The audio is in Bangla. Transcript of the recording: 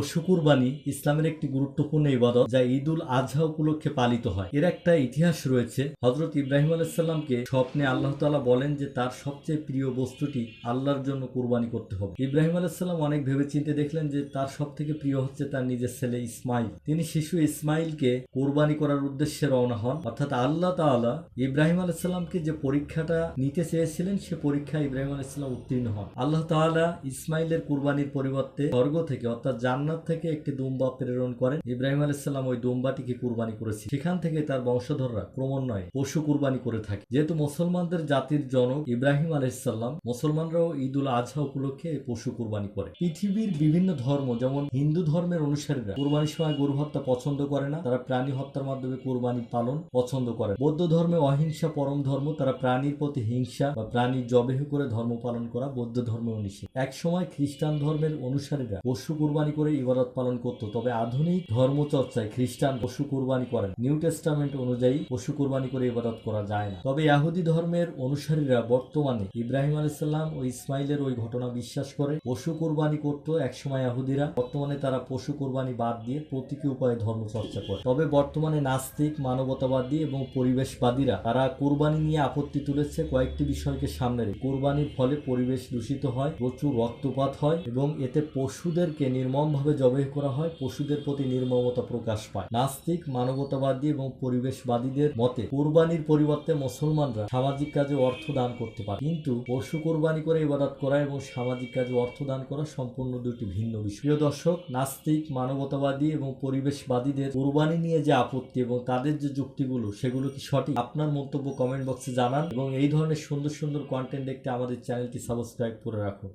পশু কুরবানি ইসলামের একটি গুরুত্বপূর্ণ ইবাদত যা ঈদ উল আজহা উপলক্ষে পালিত হয়। এর একটা ইতিহাস রয়েছে। হজরত ইব্রাহিম আলাইসাল্লামকে স্বপ্নে আল্লাহ তাআলা বলেন যে তার সবচেয়ে প্রিয় বস্তুটি আল্লাহর জন্য কুরবানি করতে হবে। ইব্রাহিম আলাইসাল্লাম অনেক ভেবেচিন্তে দেখলেন যে তার সব থেকে প্রিয় হচ্ছে তার নিজের ছেলে ইসমাইল। তিনি শিশু ইসমাইলকে কোরবানি করার উদ্দেশ্যে রওনা হন। অর্থাৎ আল্লাহ তাআলা ইব্রাহিম আলাইসাল্লামকে যে পরীক্ষাটা নিতে চেয়েছিলেন, সে পরীক্ষা ইব্রাহিম আলাইসাল্লাম উত্তীর্ণ হন। আল্লাহ তাআলা ইসমাইলের কুরবানির পরিবর্তে স্বর্গ থেকে, অর্থাৎ জান্নাত থেকে একটি দুম্বা প্রেরণ করেন। ইব্রাহিম আলাইসাল্লাম ওই দুম্বাটিকে কুরবানি করেছে। সেখান থেকে তার বংশধররা ক্রমান্বয়ে পশু কুরবানি করে থাকে। যেহেতু মুসলমানদের জাতির জনক ইব্রাহিম আলাইসাল্লাম মুসলমানরাও ঈদ উল আজহা উপলক্ষে পশু কুরবানি করে। পৃথিবীর বিভিন্ন ধর্ম, যেমন হিন্দু ধর্মের অনুসারীরা কুরবানির সময় গরু হত্যা পছন্দ করে না, তারা প্রাণী হত্যার মাধ্যমে কুরবানি পালন পছন্দ করে। বৌদ্ধ ধর্মে অহিংসা পরম ধর্ম, তারা প্রাণীর প্রতি হিংসা বা প্রাণী জবেহ করে ধর্ম পালন করা বৌদ্ধ ধর্মে নিষেধ। এক সময় খ্রিস্টান ধর্মের অনুসারীরা পশু কুরবানি করে ইবাদত পালন করত। তবে আধুনিক ধর্মচর্চায় খ্রিস্টান পশু কুরবানি করেন। নিউ টেস্টামেন্ট অনুযায়ী পশু কুরবানি করে ইবাদত করা যায় না। তবে ইয়াহুদি ধর্মের অনুসারীরা বর্তমানে ইব্রাহিম আলাইসাল্লাম ও ইসমাইলের ওই ঘটনা বিশ্বাস করে। পশু কুরবানি করত একসময় ইয়াহুদিরা। বর্তমানে তারা পশু কুরবানি বাদ দিয়ে প্রতীকী উপায়ে ধর্ম চর্চা করে। তবে বর্তমানে নাস্তিক, মানবতাবাদী এবং পরিবেশবাদীরা তারা কোরবানি নিয়ে আপত্তি তুলেছে। কয়েকটি বিষয়কে সামনে রেখে। কোরবানির ফলে পরিবেশ দূষিত হয়, প্রচুর রক্তপাত হয় এবং এতে পশুদেরকে নির্মমভাবে জবাই করা হয়, পশুদের প্রতি নির্মমতা প্রকাশ পায়। নাস্তিক, মানবতাবাদী এবং পরিবেশবাদীদের মতে, কুরবানির পরিবর্তে মুসলমানরা সামাজিক কাজে অর্থ দান করতে পারে। কিন্তু পশু কোরবানি করে ইবাদত করা এবং সামাজিক কাজে অর্থ দান করা সম্পূর্ণ দুটি ভিন্ন বিষয়। প্রিয় দর্শক, নাস্তিক, মানবতাবাদী এবং পরিবেশবাদীদের কুরবানি নিয়ে যে আপত্তি এবং তাদের যে যুক্তিগুলো, সেগুলো কি সঠিক? আপনার মন্তব্য কমেন্ট বক্সে জানান এবং এই ধরনের সুন্দর সুন্দর কন্টেন্ট দেখতে আমাদের চ্যানেলটি সাবস্ক্রাইব করে রাখুন।